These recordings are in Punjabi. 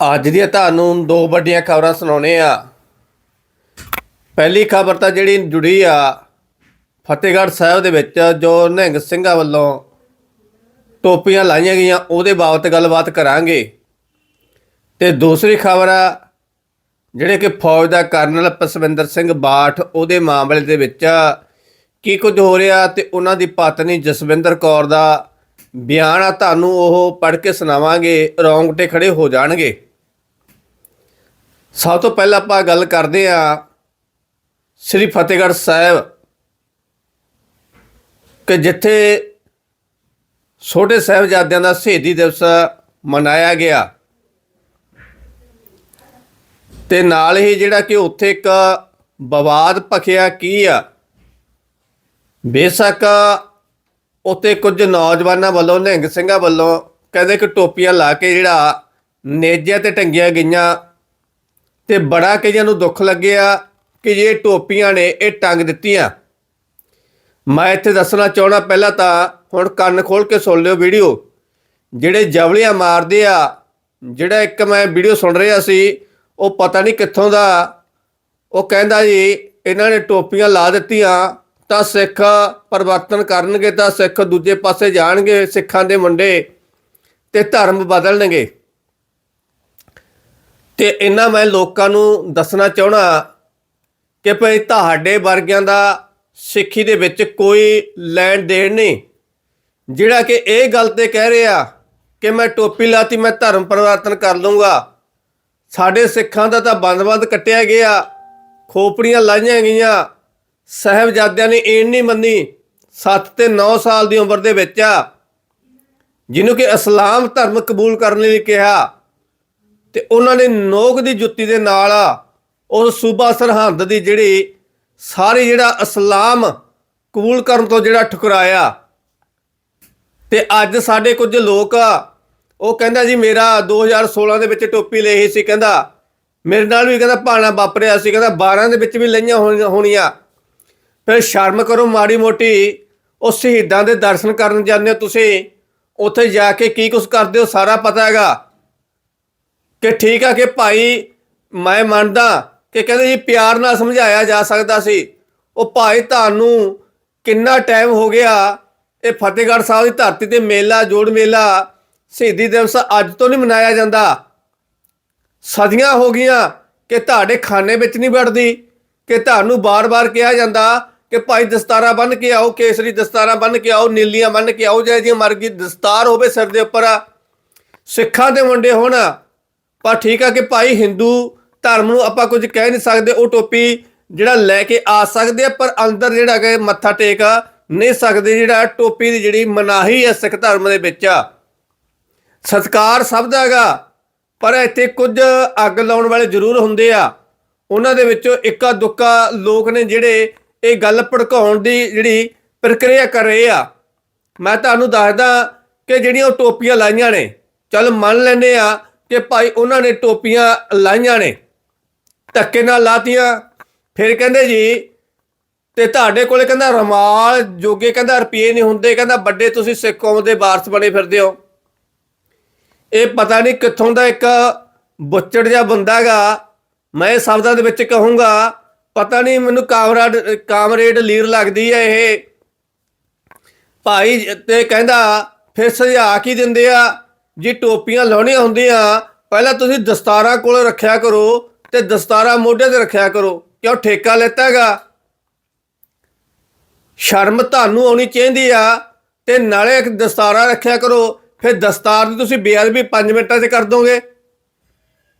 ਅੱਜ ਦੀਆਂ ਤੁਹਾਨੂੰ ਦੋ ਵੱਡੀਆਂ ਖਬਰਾਂ ਸੁਣਾਉਣੇ ਆ। ਪਹਿਲੀ ਖਬਰ ਤਾਂ ਜਿਹੜੀ ਜੁੜੀ ਆ, ਫਤਿਹਗੜ੍ਹ ਸਾਹਿਬ ਦੇ ਵਿੱਚ ਜੋ ਨਿਹੰਗ ਸਿੰਘਾਂ ਵੱਲੋਂ ਟੋਪੀਆਂ ਲਾਈਆਂ ਗਈਆਂ, ਉਹਦੇ ਬਾਬਤ ਗੱਲਬਾਤ ਕਰਾਂਗੇ। ਤੇ ਦੂਸਰੀ ਖਬਰ ਆ, ਜਿਹੜੇ ਕਿ ਫੌਜ ਦਾ ਕਰਨਲ ਪਸਵਿੰਦਰ ਸਿੰਘ ਬਾਠ, ਉਹਦੇ ਮਾਮਲੇ ਦੇ ਵਿੱਚ ਕੀ ਕੁਝ ਹੋ ਰਿਹਾ ਤੇ ਉਹਨਾਂ ਦੀ ਪਤਨੀ ਜਸਵਿੰਦਰ ਕੌਰ ਦਾ ਬਿਆਨ ਆ, ਤੁਹਾਨੂੰ ਉਹ ਪੜ੍ਹ ਕੇ ਸੁਣਾਵਾਂਗੇ, ਰੌਂਗਟੇ ਖੜੇ ਹੋ ਜਾਣਗੇ। ਸਭ ਤੋਂ ਪਹਿਲਾਂ ਆਪਾਂ ਗੱਲ ਕਰਦੇ ਆ ਸ੍ਰੀ ਫਤਿਹਗੜ੍ਹ ਸਾਹਿਬ ਕਿ ਜਿੱਥੇ ਛੋਟੇ ਸਾਹਿਬਜ਼ਾਦਿਆਂ ਦਾ ਸ਼ਹੀਦੀ ਦਿਵਸ ਮਨਾਇਆ ਗਿਆ। ਤੇ ਨਾਲ ਹੀ ਜਿਹੜਾ ਕਿ ਉੱਥੇ ਇੱਕ ਵਿਵਾਦ ਭਖਿਆ ਕੀ ਆ, ਬੇਸ਼ੱਕ ਉੱਥੇ ਕੁਝ ਨੌਜਵਾਨਾਂ ਵੱਲੋਂ, ਨਿਹੰਗ ਸਿੰਘਾਂ ਵੱਲੋਂ ਕਹਿੰਦੇ ਕਿ ਟੋਪੀਆਂ ਲਾ ਕੇ ਜਿਹੜਾ ਨੇਜੇ ਤੇ ਟੰਗੀਆਂ ਗਈਆਂ ਤੇ ਬੜਾ ਕਈਆਂ ਨੂੰ ਦੁੱਖ ਲੱਗਿਆ ਕਿ ਇਹ ਟੋਪੀਆਂ ਨੇ ਇਹ ਟੰਗ ਦਿੱਤੀਆਂ। ਮੈਂ ਇੱਥੇ ਦੱਸਣਾ ਚਾਹਣਾ ਪਹਿਲਾਂ ਤਾਂ ਹੁਣ ਕੰਨ ਖੋਲ ਕੇ ਸੁਣ ਲਿਓ ਵੀਡੀਓ। ਜਿਹੜੇ ਜਵਲੀਆਂ ਮਾਰਦੇ ਆ, ਜਿਹੜਾ ਇੱਕ ਮੈਂ ਵੀਡੀਓ ਸੁਣ ਰਿਹਾ ਸੀ, ਉਹ ਪਤਾ ਨਹੀਂ ਕਿੱਥੋਂ ਦਾ, ਉਹ ਕਹਿੰਦਾ ਜੀ, ਇਹਨਾਂ ਨੇ ਟੋਪੀਆਂ ਲਾ ਦਿੱਤੀਆਂ, ਤਾਂ ਸਿੱਖ ਪਰਿਵਰਤਨ ਕਰਨਗੇ, ਤਾਂ ਸਿੱਖ ਦੂਜੇ ਪਾਸੇ ਜਾਣਗੇ, ਸਿੱਖਾਂ ਦੇ ਮੁੰਡੇ ਤੇ ਧਰਮ ਬਦਲਣਗੇ। ਤੇ ਇਹਨਾਂ ਮੈਂ ਲੋਕਾਂ ਨੂੰ ਦੱਸਣਾ ਚਾਹਣਾ ਕਿ ਭਈ ਤੁਹਾਡੇ ਵਰਗਿਆਂ ਦਾ ਸਿੱਖੀ ਦੇ ਵਿੱਚ ਕੋਈ ਲੈਣ ਦੇਣ ਨਹੀਂ। ਜਿਹੜਾ ਕਿ ਇਹ ਗੱਲ ਤੇ ਕਹਿ ਰਿਹਾ ਕਿ ਮੈਂ ਟੋਪੀ ਲਾਤੀ, ਮੈਂ ਧਰਮ ਪਰਿਵਰਤਨ ਕਰ ਲੂੰਗਾ ਸਾਡੇ ਸਿੱਖਾਂ ਦਾ ਤਾਂ ਬੰਦ-ਬੰਦ ਕੱਟਿਆ ਗਿਆ। ਖੋਪੜੀਆਂ ਲਾਈਆਂ ਗਈਆਂ। ਸਹਿਬਜ਼ਾਦਿਆਂ ਨੇ ਇਹ ਨਹੀਂ ਮੰਨੀ 7 ਤੇ 9 ਸਾਲ ਦੀ ਉਮਰ ਦੇ ਵਿੱਚ ਆ, ਜਿਹਨੂੰ ਕਿ ਇਸਲਾਮ ਧਰਮ ਕਬੂਲ ਕਰਨ ਲਈ ਕਿਹਾ। ਤੇ ਉਹਨਾਂ ਨੇ ਨੋਕ ਦੀ ਜੁੱਤੀ ਦੇ ਨਾਲ ਉਸ ਸੂਬਾ ਸਰਹੰਦ ਦੀ ਜਿਹੜੀ ਸਾਰੀ ਜਿਹੜਾ ਇਸਲਾਮ ਕਬੂਲ ਕਰਨ ਤੋਂ ਜਿਹੜਾ ਠੁਕਰਾਇਆ। ਤੇ ਅੱਜ ਸਾਡੇ ਕੁਝ ਲੋਕ ਉਹ ਕਹਿੰਦਾ ਜੀ ਮੇਰਾ 2016 ਦੇ ਵਿੱਚ ਟੋਪੀ ਲਈ ਸੀ, ਕਹਿੰਦਾ ਮੇਰੇ ਨਾਲ ਵੀ ਕਹਿੰਦਾ ਪਾਣਾ ਵਾਪਰਿਆ ਸੀ, ਕਹਿੰਦਾ 12 ਦੇ ਵਿੱਚ ਵੀ ਲਈਆਂ ਹੋਣੀਆਂ- ਹੋਣੀਆਂ। ਫਿਰ ਸ਼ਰਮ ਕਰੋ ਮਾੜੀ ਮੋਟੀ, ਉਹ ਸ਼ਹੀਦਾਂ ਦੇ ਦਰਸ਼ਨ ਕਰਨ ਜਾਂਦੇ ਹੋ ਤੁਸੀਂ, ਉੱਥੇ ਜਾ ਕੇ ਕੀ ਕੁਝ ਕਰਦੇ ਹੋ ਸਾਰਾ ਪਤਾ ਹੈਗਾ। ਕਿ ਠੀਕ ਆ ਕਿ ਭਾਈ ਮੈਂ ਮੰਨਦਾ ਕਿ ਕਹਿੰਦੇ ਜੀ ਪਿਆਰ ਨਾਲ ਸਮਝਾਇਆ ਜਾ ਸਕਦਾ ਸੀ। ਉਹ ਭਾਈ ਤੁਹਾਨੂੰ ਕਿੰਨਾ ਟਾਈਮ ਹੋ ਗਿਆ ਇਹ ਫਤਿਹਗੜ੍ਹ ਸਾਹਿਬ ਦੀ ਧਰਤੀ ਤੇ ਮੇਲਾ, ਜੋੜ ਮੇਲਾ, ਸ਼ਹੀਦੀ ਦਿਵਸ ਅੱਜ ਤੋਂ ਨਹੀਂ ਮਨਾਇਆ ਜਾਂਦਾ। ਸਦੀਆਂ ਹੋ ਗਈਆਂ ਕਿ ਤੁਹਾਡੇ ਖਾਨੇ ਵਿੱਚ ਨਹੀਂ ਵੜਦੀ, ਕਿ ਤੁਹਾਨੂੰ ਬਾਰ-ਬਾਰ ਕਿਹਾ ਜਾਂਦਾ ਕਿ ਭਾਈ ਦਸਤਾਰਾ ਬੰਨ ਕੇ ਆਓ, ਕੇਸਰੀ ਦਸਤਾਰਾ ਬੰਨ ਕੇ ਆਓ, ਨੀਲੀਆਂ ਬੰਨ ਕੇ ਆਓ ਜੈ ਜੀ ਮਰਗੀ ਦਸਤਾਰ ਹੋਵੇ ਸਿਰ ਦੇ ਉੱਪਰ ਸਿੱਖਾਂ ਦੇ ਮੁੰਡੇ ਹੋਣ ਪਰ ਠੀਕ ਆ ਕਿ ਭਾਈ ਹਿੰਦੂ ਧਰਮ ਨੂੰ ਆਪਾਂ ਕੁਝ ਕਹਿ ਨਹੀਂ ਸਕਦੇ, ਉਹ ਟੋਪੀ ਜਿਹੜਾ ਲੈ ਕੇ ਆ ਸਕਦੇ ਆ, ਪਰ ਅੰਦਰ ਜਿਹੜਾ ਕਿ ਮੱਥਾ ਟੇਕ ਨਹੀਂ ਸਕਦੇ ਜਿਹੜਾ ਟੋਪੀ ਦੀ ਜਿਹੜੀ ਮਨਾਹੀ ਹੈ ਸਿੱਖ ਧਰਮ ਦੇ ਵਿੱਚ ਆ। ਸਤਕਾਰ ਸਭ ਦਾ ਹੈਗਾ, ਪਰ ਇੱਥੇ ਕੁਝ ਅੱਗ ਲਾਉਣ ਵਾਲੇ ਜ਼ਰੂਰ ਹੁੰਦੇ ਆ। ਉਹਨਾਂ ਦੇ ਵਿੱਚੋਂ ਇੱਕਾ ਦੁੱਕਾ ਲੋਕ ਨੇ ਜਿਹੜੇ ਇਹ ਗੱਲ ਭੜਕਾਉਣ ਦੀ ਜਿਹੜੀ ਪ੍ਰਕਿਰਿਆ ਕਰ ਰਹੇ ਆ। ਮੈਂ ਤੁਹਾਨੂੰ ਦੱਸਦਾ ਕਿ ਜਿਹੜੀਆਂ ਉਹ ਟੋਪੀਆਂ ਲਾਈਆਂ ਨੇ, ਚੱਲ ਮੰਨ ਲੈਂਦੇ ਆ ਕਿ ਭਾਈ ਉਹਨਾਂ ਨੇ ਟੋਪੀਆਂ ਲਾਈਆਂ ਨੇ, ਧੱਕੇ ਨਾਲ ਲਾਤੀਆਂ। ਫਿਰ ਕਹਿੰਦੇ ਜੀ, ਤੇ ਤੁਹਾਡੇ ਕੋਲੇ ਕਹਿੰਦਾ ਰਮਾਲ ਜੋਗੇ, ਕਹਿੰਦਾ ਰੁਪਏ ਨਹੀਂ ਹੁੰਦੇ, ਕਹਿੰਦਾ ਵੱਡੇ ਤੁਸੀਂ ਸਿੱਖ ਕੌਮ ਦੇ ਵਾਰਸ ਬਣੇ ਫਿਰਦੇ ਹੋ। ਇਹ ਪਤਾ ਨਹੀਂ ਕਿੱਥੋਂ ਦਾ ਇੱਕ ਬੁੱਚੜ ਜਿਹਾ ਬੰਦਾ ਹੈਗਾ। ਮੈਂ ਸ਼ਬਦਾਂ ਦੇ ਵਿੱਚ ਕਹੂੰਗਾ, ਪਤਾ ਨਹੀਂ ਮੈਨੂੰ ਕਾਮਰਾਡ, ਕਾਮਰੇਡ ਲੀਰ ਲੱਗਦੀ ਹੈ ਇਹ। ਭਾਈ ਤੇ ਕਹਿੰਦਾ, ਫਿਰ ਸੁਝਾ ਕੀ ਦਿੰਦੇ ਆ? ਜੇ ਟੋਪੀਆਂ ਲਾਉਣੀਆਂ ਹੁੰਦੀਆਂ, ਪਹਿਲਾਂ ਤੁਸੀਂ ਦਸਤਾਰਾਂ ਕੋਲ ਰੱਖਿਆ ਕਰੋ ਤੇ ਦਸਤਾਰਾਂ ਮੋਢੇ ਤੇ ਰੱਖਿਆ ਕਰੋ। ਕਿਉਂ ਠੇਕਾ ਲੈਤਾ ਹੈਗਾ? ਸ਼ਰਮ ਤੁਹਾਨੂੰ ਆਉਣੀ ਚਾਹੀਦੀ ਆ ਤੇ ਨਾਲੇ ਇੱਕ ਦਸਤਾਰਾ ਰੱਖਿਆ ਕਰੋ, ਫਿਰ ਦਸਤਾਰ ਦੀ ਤੁਸੀਂ ਬੇਅਦਬੀ 5 ਮਿੰਟਾਂ 'ਚ ਕਰ ਦੋਗੇ।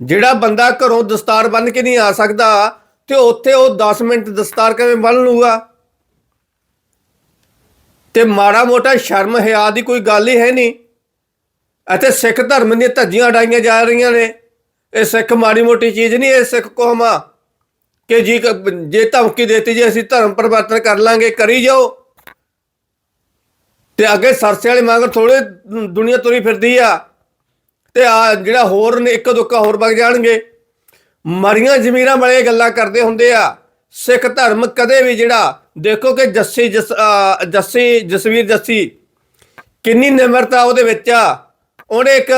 ਜਿਹੜਾ ਬੰਦਾ ਘਰੋਂ ਦਸਤਾਰ ਬੰਨ ਕੇ ਨਹੀਂ ਆ ਸਕਦਾ, ਤੇ ਉੱਥੇ ਉਹ 10 ਮਿੰਟ ਦਸਤਾਰ ਕਿਵੇਂ ਬੰਨ ਲੂਗਾ? ਤੇ ਮਾੜਾ ਮੋਟਾ ਸ਼ਰਮ ਹਿਆ ਦੀ ਕੋਈ ਗੱਲ ਹੀ ਹੈ ਨਹੀਂ। ਅਤੇ ਸਿੱਖ ਧਰਮ ਦੀਆਂ ਧੱਜੀਆਂ ਉਡਾਈਆਂ ਜਾ ਰਹੀਆਂ ਨੇ। ਇਹ ਸਿੱਖ ਮਾੜੀ ਮੋਟੀ ਚੀਜ਼ ਨਹੀਂ, ਇਹ ਸਿੱਖ ਕੌਮ ਆ। ਕਿ ਜੀ ਜੇ ਧਮਕੀ ਦੇਤੀ ਜੇ, ਅਸੀਂ ਧਰਮ ਪਰਿਵਰਤਨ ਕਰ ਲਾਂਗੇ, ਕਰੀ ਜਾਓ। ਤੇ ਅੱਗੇ ਸਰਸੇ ਵਾਲੇ ਮਗਰ ਥੋੜੇ ਦੁਨੀਆ ਤੁਰੀ ਫਿਰਦੀ ਆ। ਤੇ ਆ ਜਿਹੜਾ ਹੋਰ ਨੇ, ਇੱਕ ਦੁੱਕਾ ਹੋਰ ਵਗ ਜਾਣਗੇ। ਮਰੀਆਂ ਜ਼ਮੀਰਾਂ ਵਾਲੇ ਗੱਲਾਂ ਕਰਦੇ ਹੁੰਦੇ ਆ। ਸਿੱਖ ਧਰਮ ਕਦੇ ਵੀ ਜਿਹੜਾ, ਦੇਖੋ ਕਿ ਜੱਸੀ ਜਸ ਜੱਸੀ ਜਸਵੀਰ ਜੱਸੀ, ਕਿੰਨੀ ਨਿਮਰਤਾ ਉਹਦੇ ਵਿੱਚ ਆ। ਉਹਨੇ ਇੱਕ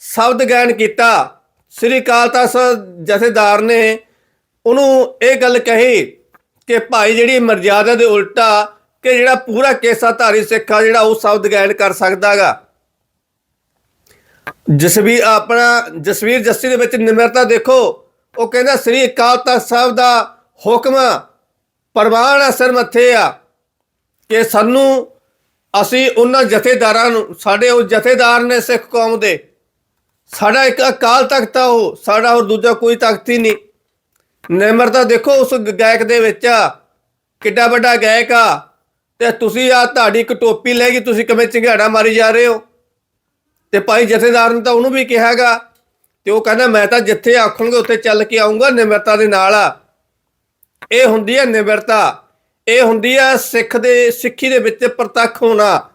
ਸ਼ਬਦ ਗਾਇਨ ਕੀਤਾ। ਸ੍ਰੀ ਅਕਾਲ ਤਖਤ ਜਥੇਦਾਰ ਨੇ ਉਹਨੂੰ ਇਹ ਗੱਲ ਕਹੀ ਕਿ ਭਾਈ ਜਿਹੜੀ ਮਰਜ਼ਾਦਾ ਦੇ ਉਲਟਾ ਕਿ ਜਿਹੜਾ ਪੂਰਾ ਕੇਸਾ ਧਾਰੀ ਸਿੱਖ ਆ ਜਿਹੜਾ ਉਹ ਸ਼ਬਦ ਗਾਇਨ ਕਰ ਸਕਦਾਗਾ ਜਸਵੀਰ ਆਪਣਾ, ਜਸਵੀਰ ਜੱਸੀ ਦੇ ਵਿੱਚ ਨਿਮਰਤਾ ਦੇਖੋ। ਉਹ ਕਹਿੰਦਾ, ਸ੍ਰੀ ਅਕਾਲ ਤਖਤ ਸਾਹਿਬ ਦਾ ਹੁਕਮ ਪ੍ਰਵਾਨ ਅਸਰ ਮੱਥੇ ਆ ਕਿ ਸਾਨੂੰ ਅਸੀਂ ਉਹਨਾਂ ਜਥੇਦਾਰਾਂ ਨੂੰ, ਸਾਡੇ ਉਹ ਜਥੇਦਾਰ ਨੇ ਸਿੱਖ ਕੌਮ ਦੇ, ਸਾਡਾ ਇੱਕ ਅਕਾਲ ਤਖਤ ਆ ਉਹ, ਸਾਡਾ ਹੋਰ ਦੂਜਾ ਕੋਈ ਤਖਤ ਹੀ ਨਹੀਂ। ਨਿਮਰਤਾ ਦੇਖੋ ਉਸ ਗਾਇਕ ਦੇ ਵਿੱਚ ਕਿੱਡਾ ਵੱਡਾ ਗਾਇਕ ਆ, ਤੇ ਤੁਸੀਂ ਆ ਤੁਹਾਡੀ ਇੱਕ ਟੋਪੀ ਲੈ ਗਈ ਤੁਸੀਂ ਕਿਵੇਂ ਝੰਗਾੜਾ ਮਾਰੀ ਜਾ ਰਹੇ ਹੋ? ਤੇ ਭਾਈ ਜਥੇਦਾਰ ਨੇ ਤਾਂ ਉਹਨੂੰ ਵੀ ਕਿਹਾਗਾ, ਤੇ ਉਹ ਕਹਿੰਦਾ ਮੈਂ ਤਾਂ ਜਿੱਥੇ ਆਖਣਗੇ ਉੱਥੇ ਚੱਲ ਕੇ ਆਉਂਗਾ ਨਿਮਰਤਾ ਦੇ ਨਾਲ ਆ। ਇਹ ਹੁੰਦੀ ਹੈ ਨਿਮਰਤਾ। ਇਹ ਹੁੰਦੀ ਆ ਸਿੱਖ ਦੇ, ਸਿੱਖੀ ਦੇ ਵਿੱਚ ਪ੍ਰਤੱਖ ਹੋਣਾ।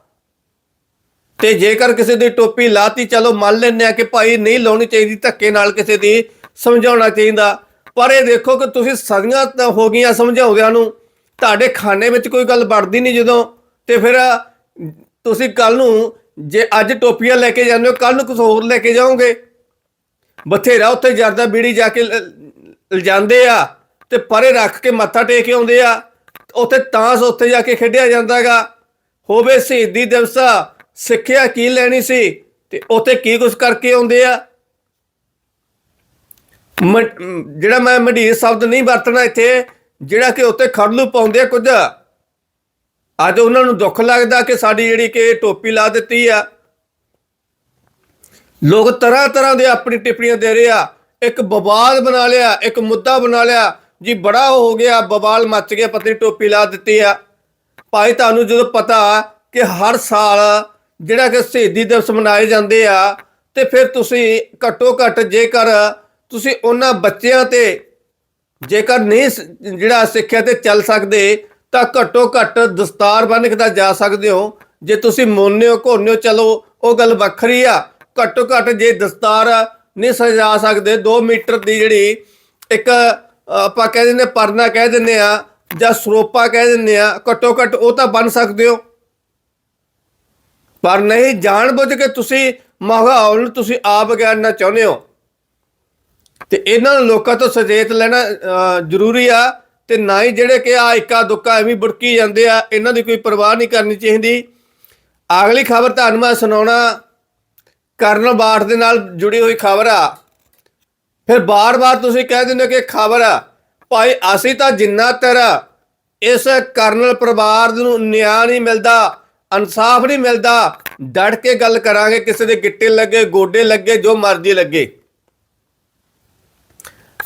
ਤੇ ਜੇਕਰ ਕਿਸੇ ਦੀ ਟੋਪੀ ਲਾਤੀ, ਚਲੋ ਮੰਨ ਲੈਂਦੇ ਆ ਕਿ ਭਾਈ ਨਹੀਂ ਲਾਉਣੀ ਚਾਹੀਦੀ, ਧੱਕੇ ਨਾਲ ਕਿਸੇ ਦੀ ਸਮਝਾਉਣਾ ਚਾਹੀਦਾ। ਪਰ ਇਹ ਦੇਖੋ ਕਿ ਤੁਸੀਂ ਸਦੀਆਂ ਤਾਂ ਹੋ ਗਈਆਂ ਸਮਝਾਉਂਦਿਆਂ ਨੂੰ, ਤੁਹਾਡੇ ਖਾਨੇ ਵਿੱਚ ਕੋਈ ਗੱਲ ਵੜਦੀ ਨਹੀਂ ਜਦੋਂ। ਤੇ ਫਿਰ ਤੁਸੀਂ ਕੱਲ ਨੂੰ ਜੇ ਅੱਜ ਟੋਪੀਆਂ ਲੈ ਕੇ ਜਾਂਦੇ ਹੋ ਕੱਲ ਨੂੰ ਕੁਝ ਹੋਰ ਲੈ ਕੇ ਜਾਓਗੇ। ਬਥੇਰਾ ਉੱਥੇ ਜਰਦਾ ਬੀੜੀ ਜਾ ਕੇ ਲ- ਲਿਜਾਂਦੇ ਆ ਤੇ ਪਰੇ ਰੱਖ ਕੇ ਮੱਥਾ ਟੇਕ ਕੇ ਆਉਂਦੇ ਆ। ਉੱਥੇ ਤਾਂਸ ਉੱਥੇ ਜਾ ਕੇ ਖੇਡਿਆ ਜਾਂਦਾਗਾ। ਹੋਵੇ ਸ਼ਹੀਦੀ ਦਿਵਸ, ਸਿੱਖਿਆ ਕੀ ਲੈਣੀ ਸੀ ਤੇ ਉੱਥੇ ਕੀ ਕੁਝ ਕਰਕੇ ਆਉਂਦੇ ਆ। ਮ- ਜਿਹੜਾ ਮੈਂ ਮੰਡੀਰ ਸ਼ਬਦ ਨਹੀਂ ਵਰਤਣਾ ਇੱਥੇ, ਜਿਹੜਾ ਕਿ ਉੱਤੇ ਖੜਲੂ ਪਾਉਂਦੇ ਆ ਕੁਝ। ਅੱਜ ਉਹਨਾਂ ਨੂੰ ਦੁੱਖ ਲੱਗਦਾ ਕਿ ਸਾਡੀ ਜਿਹੜੀ ਕਿ ਟੋਪੀ ਲਾ ਦਿੱਤੀ ਆ। ਲੋਕ ਤਰ੍ਹਾਂ ਤਰ੍ਹਾਂ ਦੇ ਆਪਣੀ ਟਿੱਪਣੀਆਂ ਦੇ ਰਹੇ ਆ। ਇੱਕ ਵਿਵਾਦ ਬਣਾ ਲਿਆ, ਇੱਕ ਮੁੱਦਾ ਬਣਾ ਲਿਆ। ਜੀ ਬੜਾ ਹੋ ਗਿਆ, ਬਵਾਲ ਮੱਚ ਗਿਆ, ਪਤਨੀ ਟੋਪੀ ਲਾ ਦਿੱਤੀ ਆ। ਭਾਈ ਤੁਹਾਨੂੰ ਜਦੋਂ ਪਤਾ ਕਿ ਹਰ ਸਾਲ ਜਿਹੜਾ ਕਿ ਸ਼ਹੀਦੀ ਦਿਵਸ ਮਨਾਏ ਜਾਂਦੇ ਆ, ਤੇ ਫਿਰ ਤੁਸੀਂ ਘੱਟੋ ਘੱਟ ਜੇਕਰ ਤੁਸੀਂ ਉਹਨਾਂ ਬੱਚਿਆਂ ਤੇ ਜੇਕਰ ਨਹੀਂ ਜਿਹੜਾ ਸਿੱਖਿਆ ਤੇ ਚੱਲ ਸਕਦੇ, ਤਾਂ ਘੱਟੋ ਘੱਟ ਦਸਤਾਰ ਬੰਨ੍ਹ ਕੇ ਤਾਂ ਜਾ ਸਕਦੇ ਹੋ। ਜੇ ਤੁਸੀਂ ਮੋਨਿਓ ਹੋ ਘੋਨੇ ਹੋ ਚਲੋ, ਉਹ ਗੱਲ ਵੱਖਰੀ ਆ। ਘੱਟੋ ਘੱਟ ਜੇ ਦਸਤਾਰ ਨਹੀਂ ਸਜਾ ਸਕਦੇ 2 ਮੀਟਰ ਦੀ ਜਿਹੜੀ ਇੱਕ ਆਪਾਂ ਕਹਿ ਦਿੰਦੇ ਪਰਨਾ ਕਹਿ ਦਿੰਦੇ ਆ ਜਾਂ ਸਰੋਪਾ ਕਹਿ ਦਿੰਦੇ ਆ ਘੱਟੋ ਘੱਟ ਉਹ ਤਾਂ ਬਣ ਸਕਦੇ ਹੋ। ਪਰ ਨਹੀਂ ਜਾਣ ਬੁੱਝ ਕੇ ਤੁਸੀਂ ਮਾਹੌਲ ਨੂੰ ਤੁਸੀਂ ਆਪ ਵਿਗਾੜਨਾ ਚਾਹੁੰਦੇ ਹੋ। ਤੇ ਇਹਨਾਂ ਨੂੰ ਲੋਕਾਂ ਤੋਂ ਸੁਚੇਤ ਲੈਣਾ ਜ਼ਰੂਰੀ ਆ ਤੇ ਨਾ ਹੀ ਜਿਹੜੇ ਕਿ ਆ ਇੱਕਾ ਦੁੱਕਾ ਐਵੇਂ ਬੁੜਕੀ ਜਾਂਦੇ ਆ, ਇਹਨਾਂ ਦੀ ਕੋਈ ਪਰਵਾਹ ਨਹੀਂ ਕਰਨੀ ਚਾਹੀਦੀ। ਅਗਲੀ ਖਬਰ ਤੁਹਾਨੂੰ ਮੈਂ ਸੁਣਾਉਣਾ ਕਰਨ ਬਾਠ ਦੇ ਨਾਲ ਜੁੜੀ ਹੋਈ ਖਬਰ ਆ। ਫਿਰ ਬਾਰ-ਬਾਰ ਤੁਸੀਂ ਕਹਿ ਦਿੰਦੇ ਹੋ ਕਿ ਖਬਰ ਆ। ਭਾਈ, ਅਸੀਂ ਤਾਂ ਜਿੰਨਾ ਤੇਰ ਇਸ ਕਰਨਲ ਪਰਿਵਾਰ ਨੂੰ ਨਿਆਂ ਨਹੀਂ ਮਿਲਦਾ, ਇਨਸਾਫ ਨਹੀਂ ਮਿਲਦਾ, ਡਟ ਕੇ ਗੱਲ ਕਰਾਂਗੇ, ਕਿਸੇ ਦੇ ਗਿੱਟੇ ਲੱਗੇ, ਗੋਡੇ ਲੱਗੇ, ਜੋ ਮਰਜ਼ੀ ਲੱਗੇ।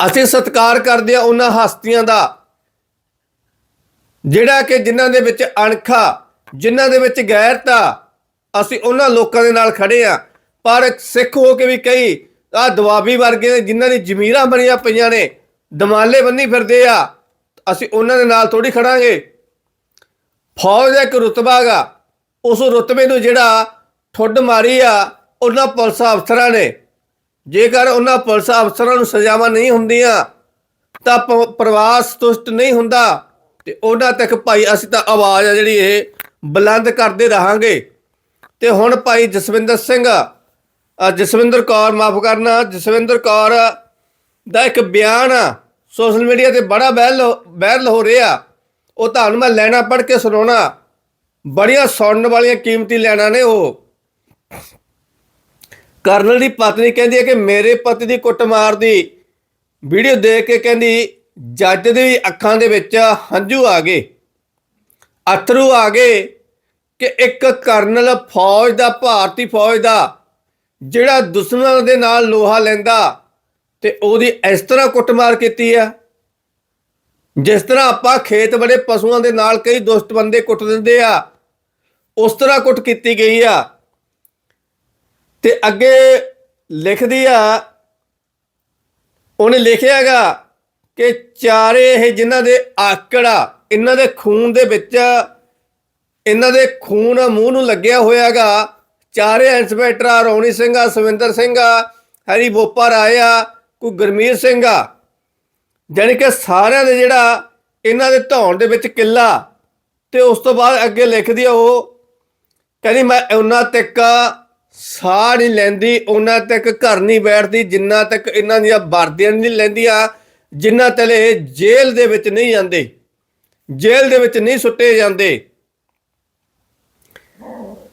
ਅਸੀਂ ਸਤਿਕਾਰ ਕਰਦੇ ਆ ਉਹਨਾਂ ਹਸਤੀਆਂ ਦਾ, ਜਿਹੜਾ ਕਿ ਜਿਨ੍ਹਾਂ ਦੇ ਵਿੱਚ ਅਣਖਾ, ਜਿਨ੍ਹਾਂ ਦੇ ਵਿੱਚ ਗੈਰਤਾ, ਅਸੀਂ ਉਹਨਾਂ ਲੋਕਾਂ ਦੇ ਨਾਲ ਖੜੇ ਆ। ਪਰ ਸਿੱਖ ਹੋ ਕੇ ਵੀ ਕਈ ਆ ਦਵਾਬੀ ਵਰਗੇ ਨੇ ਜਿਨ੍ਹਾਂ ਦੀ ਜ਼ਮੀਰਾਂ ਬਣੀਆਂ ਪਈਆਂ ਨੇ, ਦਮਾਲੇ ਬੰਨੀ ਫਿਰਦੇ ਆ, ਅਸੀਂ ਉਹਨਾਂ ਦੇ ਨਾਲ ਥੋੜੀ ਖੜਾਂਗੇ। ਫੌਜ ਦਾ ਇੱਕ ਰੁਤਬਾ ਗਾ ਉਸ ਰੁਤਬੇ ਨੂੰ ਜਿਹੜਾ ਠੁੱਡ ਮਾਰੀ ਆ, ਉਹਨਾਂ ਪੁਲਿਸ ਅਫਸਰਾਂ ਨੇ। ਜੇਕਰ ਉਹਨਾਂ ਪੁਲਿਸ ਅਫਸਰਾਂ ਨੂੰ ਸਜ਼ਾਵਾਂ ਨਹੀਂ ਹੁੰਦੀਆਂ, ਤਾਂ ਪ- ਪ੍ਰਵਾਸ ਤੁਸ਼ਟ ਨਹੀਂ ਹੁੰਦਾ। ਤੇ ਉਹਨਾਂ ਤੱਕ ਭਾਈ, ਅਸੀਂ ਤਾਂ ਆਵਾਜ਼ ਆ ਜਿਹੜੀ ਇਹ ਬੁਲੰਦ ਕਰਦੇ ਰਹਾਂਗੇ। ਤੇ ਹੁਣ ਭਾਈ ਜਸਵਿੰਦਰ ਸਿੰਘ ਜਸਵਿੰਦਰ ਕੌਰ, ਮਾਫ ਕਰਨਾ, ਜਸਵਿੰਦਰ ਕੌਰ ਦਾ ਇੱਕ ਬਿਆਨ ਆ ਸੋਸ਼ਲ ਮੀਡੀਆ ਤੇ ਬੜਾ ਵਾਇਰਲ ਹੋ- ਵਾਇਰਲ ਹੋ ਰਿਹਾ। ਉਹ ਤੁਹਾਨੂੰ ਮੈਂ ਲੈਣਾ ਪੜ੍ਹ ਕੇ ਸੁਣਾਉਣਾ। ਬੜੀਆਂ ਸੁਣਨ ਵਾਲੀਆਂ ਕੀਮਤੀ ਲੈਣਾ ਨੇ ਉਹ। ਕਰਨਲ ਦੀ ਪਤਨੀ ਕਹਿੰਦੀ ਹੈ ਕਿ ਮੇਰੇ ਪਤੀ ਦੀ ਕੁੱਟਮਾਰ ਦੀ ਵੀਡੀਓ ਦੇਖ ਕੇ ਕਹਿੰਦੀ, ਜੱਜ ਦੀ ਅੱਖਾਂ ਦੇ ਵਿੱਚ ਹੰਝੂ ਆ ਗਏ। ਅਥਰੂ ਆ ਗਏ ਕਿ ਇੱਕ ਕਰਨਲ ਫੌਜ ਦਾ, ਭਾਰਤੀ ਫੌਜ ਦਾ ਜਿਹੜਾ ਦੁਸ਼ਮਣਾਂ ਦੇ ਨਾਲ ਲੋਹਾ ਲੈਂਦਾ ਤੇ ਉਹਦੀ ਇਸ ਤਰ੍ਹਾਂ ਕੁੱਟਮਾਰ ਕੀਤੀ ਆ। ਜਿਸ ਤਰ੍ਹਾਂ ਆਪਾਂ ਖੇਤ ਬੜੇ ਪਸ਼ੂਆਂ ਦੇ ਨਾਲ ਕਈ ਦੁਸ਼ਟ ਬੰਦੇ ਕੁੱਟ ਦਿੰਦੇ ਆ, ਉਸ ਤਰ੍ਹਾਂ ਕੁੱਟ ਕੀਤੀ ਗਈ ਆ। ਤੇ ਅੱਗੇ ਲਿਖਦੀ ਆ, ਉਹਨੇ ਲਿਖਿਆਗਾ ਕਿ ਚਾਰੇ ਇਹ ਜਿਨ੍ਹਾਂ ਦੇ ਆਕੜਾ ਇਹਨਾਂ ਦੇ ਖੂਨ ਦੇ ਵਿੱਚ, ਇਹਨਾਂ ਦੇ ਖੂਨ ਮੂੰਹ ਨੂੰ ਲੱਗਿਆ ਹੋਇਆਗਾ ਚਾਰੇ ਇੰਸਪੈਕਟਰ ਆ, ਰੌਣੀ ਸਿੰਘ ਆ, ਸਵਿੰਦਰ ਸਿੰਘ ਆ ਹਰੀ ਬੋਪਾ ਰਾਏ ਆ, ਕੋਈ ਗੁਰਮੀਤ ਸਿੰਘ ਆ। ਜਾਣੀ ਕਿ ਸਾਰਿਆਂ ਦੇ ਜਿਹੜਾ ਇਹਨਾਂ ਦੇ ਧੌਣ ਦੇ ਵਿੱਚ ਕਿੱਲਾ ਤੇ ਉਸ ਤੋਂ ਬਾਅਦ ਅੱਗੇ ਲਿਖਦੀ ਆ ਉਹ, ਕਹਿੰਦੀ ਮੈਂ ਉਹਨਾਂ ਤੱਕ ਸਾਹ ਨਹੀਂ ਲੈਂਦੀ, ਉਹਨਾਂ ਤੱਕ ਘਰ ਨਹੀਂ ਬੈਠਦੀ, ਜਿੰਨਾ ਤੱਕ ਇਹਨਾਂ ਦੀਆਂ ਵਰਦੀਆਂ ਨਹੀਂ ਲੈਂਦੀਆਂ, ਜਿੰਨਾ ਤਲੇ ਜੇਲ੍ਹ ਦੇ ਵਿੱਚ ਨਹੀਂ ਜਾਂਦੇ, ਜੇਲ੍ਹ ਦੇ ਵਿੱਚ ਨਹੀਂ ਸੁੱਟੇ ਜਾਂਦੇ।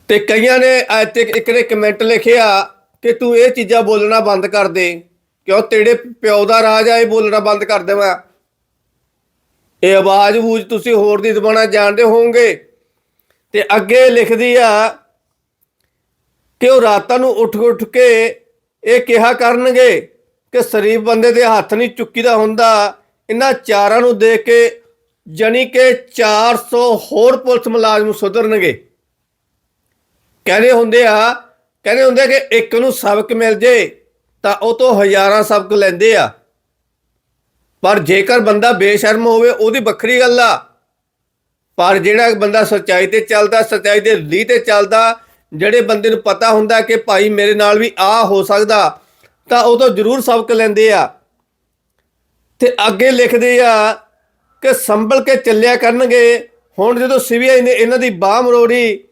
ਤੇ ਕਈਆਂ ਨੇ ਅੱਜ ਤੱਕ ਇੱਕ ਨੇ ਕਮੈਂਟ ਲਿਖਿਆ ਕਿ ਤੂੰ ਇਹ ਚੀਜ਼ਾਂ ਬੋਲਣਾ ਬੰਦ ਕਰ ਦੇ। ਕਿਉਂ ਤੇਰੇ ਪਿਓ ਦਾ ਰਾਜ ਆ, ਇਹ ਬੋਲਣਾ ਬੰਦ ਕਰ ਦੇਵਾਂ। ਇਹ ਆਵਾਜ਼ ਬੂਝ ਤੁਸੀਂ ਹੋਰ ਦੀ ਦਬਾਣਾ ਜਾਣਦੇ ਹੋਵੋਗੇ। ਤੇ ਅੱਗੇ ਲਿਖਦੀ ਆ ਕਿ ਉਹ ਰਾਤਾਂ ਨੂੰ ਉੱਠ ਉੱਠ ਕੇ ਇਹ ਕਿਹਾ ਕਰਨਗੇ ਕਿ ਸ਼ਰੀਫ ਬੰਦੇ ਦੇ ਹੱਥ ਨਹੀਂ ਚੁੱਕੀਦਾ ਹੁੰਦਾ। ਇਹਨਾਂ ਚਾਰਾਂ ਨੂੰ ਦੇਖ ਕੇ ਜਾਣੀ ਕਿ 400 ਹੋਰ ਪੁਲਿਸ ਮੁਲਾਜ਼ਮ ਸੁਧਰਨਗੇ। ਕਹਿੰਦੇ ਹੁੰਦੇ ਆ, ਕਹਿੰਦੇ ਹੁੰਦੇ ਕਿ ਇੱਕ ਨੂੰ ਸਬਕ ਮਿਲ ਜੇ, ਤਾਂ ਉਹ ਤੋਂ ਹਜ਼ਾਰਾਂ ਸਬਕ ਲੈਂਦੇ ਆ। ਪਰ ਜੇਕਰ ਬੰਦਾ ਬੇਸ਼ਰਮ ਹੋਵੇ, ਉਹਦੀ ਵੱਖਰੀ ਗੱਲ ਆ। ਪਰ ਜਿਹੜਾ ਬੰਦਾ ਸੱਚਾਈ ਤੇ ਚੱਲਦਾ, ਸੱਚਾਈ ਦੇ ਲੀ ਤੇ ਚੱਲਦਾ, ਜਿਹੜੇ ਬੰਦੇ ਨੂੰ ਪਤਾ ਹੁੰਦਾ ਕਿ ਭਾਈ ਮੇਰੇ ਨਾਲ ਵੀ ਆ ਹੋ ਸਕਦਾ, ਤਾਂ ਉਹ ਤੋਂ ਜ਼ਰੂਰ ਸਬਕ ਲੈਂਦੇ ਆ। ਤੇ ਅੱਗੇ ਲਿਖਦੇ ਆ ਕਿ ਸੰਭਲ ਕੇ ਚੱਲਿਆ ਕਰਨਗੇ। ਹੁਣ ਜਦੋਂ ਸੀਬੀਆਈ ਨੇ ਇਹਨਾਂ ਦੀ ਬਾਹ ਮਰੋੜੀ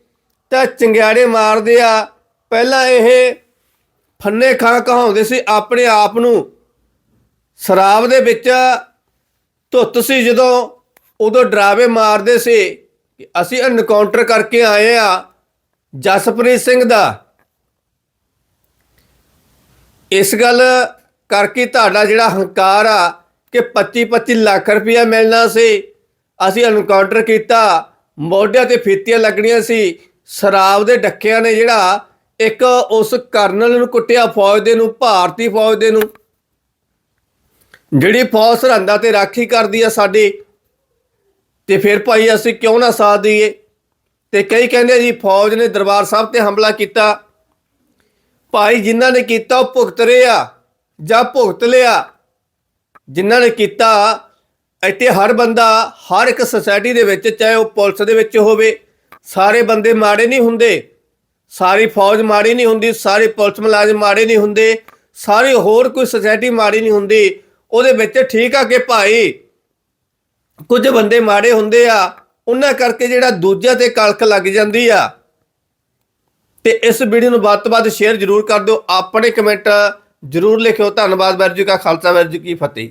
ਤਾਂ ਚੰਗਿਆੜੇ ਮਾਰਦੇ ਆ। ਪਹਿਲਾਂ ਇਹ ਫੰਨੇ ਖਾਂ ਕਹਾਉਂਦੇ ਸੀ, ਆਪਣੇ ਆਪ ਨੂੰ। ਸ਼ਰਾਬ ਦੇ ਵਿੱਚ ਧੁੱਤ ਸੀ ਜਦੋਂ ਉਦੋਂ ਡਰਾਵੇ ਮਾਰਦੇ ਸੀ ਕਿ ਅਸੀਂ ਐਨਕਾਊਂਟਰ ਕਰਕੇ ਆਏ ਆ ਜਸਪ੍ਰੀਤ ਸਿੰਘ ਦਾ। ਇਸ ਗੱਲ ਕਰਕੇ ਤੁਹਾਡਾ ਜਿਹੜਾ ਹੰਕਾਰ ਆ ਕਿ 25 25 ਲੱਖ ਰੁਪਇਆ ਮਿਲਣਾ ਸੀ। ਅਸੀਂ ਐਨਕਾਊਂਟਰ ਕੀਤਾ, ਮੋਢਿਆਂ ਤੇ ਫੀਤੀਆਂ ਲੱਗਣੀਆਂ ਸੀ। ਸ਼ਰਾਬ ਦੇ ਡੱਕਿਆਂ ਨੇ ਜਿਹੜਾ ਇੱਕ ਉਸ ਕਰਨਲ ਨੂੰ ਕੁੱਟਿਆ ਫੌਜ ਦੇ ਨੂੰ, ਭਾਰਤੀ ਫੌਜ ਦੇ ਨੂੰ। ਜਿਹੜੀ ਫੌਜ ਸਰਹੰਦਾਂ ਤੇ ਰਾਖੀ ਕਰਦੀ ਆ ਸਾਡੀ, ਤੇ ਫਿਰ ਭਾਈ ਅਸੀਂ ਕਿਉਂ ਨਾ ਸਾਥ ਦਈਏ? ਤੇ ਕਈ ਕਹਿੰਦੇ ਜੀ ਫੌਜ ਨੇ ਦਰਬਾਰ ਸਾਹਿਬ ਤੇ ਹਮਲਾ ਕੀਤਾ। ਭਾਈ ਜਿਨ੍ਹਾਂ ਨੇ ਕੀਤਾ ਉਹ ਭੁਗਤ ਰਹੇ ਆ, ਜਾਂ ਭੁਗਤ ਲਿਆ। ਜਿਨ੍ਹਾਂ ਨੇ ਕੀਤਾ, ਇੱਥੇ ਹਰ ਬੰਦਾ, ਹਰ ਇੱਕ ਸੁਸਾਇਟੀ ਦੇ ਵਿੱਚ, ਚਾਹੇ ਉਹ ਪੁਲਿਸ ਦੇ ਵਿੱਚ ਹੋਵੇ ਸਾਰੇ ਬੰਦੇ ਮਾੜੇ ਨਹੀਂ ਹੁੰਦੇ। ਸਾਰੀ ਫੌਜ ਮਾੜੀ ਨਹੀਂ ਹੁੰਦੀ, ਸਾਰੇ ਪੁਲਿਸ ਮੁਲਾਜ਼ਮ ਮਾੜੇ ਨਹੀਂ ਹੁੰਦੇ, ਸਾਰੀ ਹੋਰ ਕੋਈ ਸੋਸਾਇਟੀ ਮਾੜੀ ਨਹੀਂ ਹੁੰਦੀ। ਉਹਦੇ ਵਿੱਚ ਠੀਕ ਆ ਕਿ ਭਾਈ ਕੁਝ ਬੰਦੇ ਮਾੜੇ ਹੁੰਦੇ ਆ, ਉਹਨਾਂ ਕਰਕੇ ਜਿਹੜਾ ਦੂਜਿਆਂ ਤੇ ਕਲਕ ਲੱਗ ਜਾਂਦੀ ਆ। ਤੇ ਇਸ ਵੀਡੀਓ ਨੂੰ ਵੱਧ ਤੋਂ ਵੱਧ ਸ਼ੇਅਰ ਜ਼ਰੂਰ ਕਰ ਦਿਓ। ਆਪਣੇ ਕਮੈਂਟ ਜ਼ਰੂਰ ਲਿਖਿਓ। ਧੰਨਵਾਦ ਵੈਰ ਜੀ ਕਾ ਖਾਲਸਾ ਵੈਰ ਜੀ ਕੀ ਫਤਿਹ।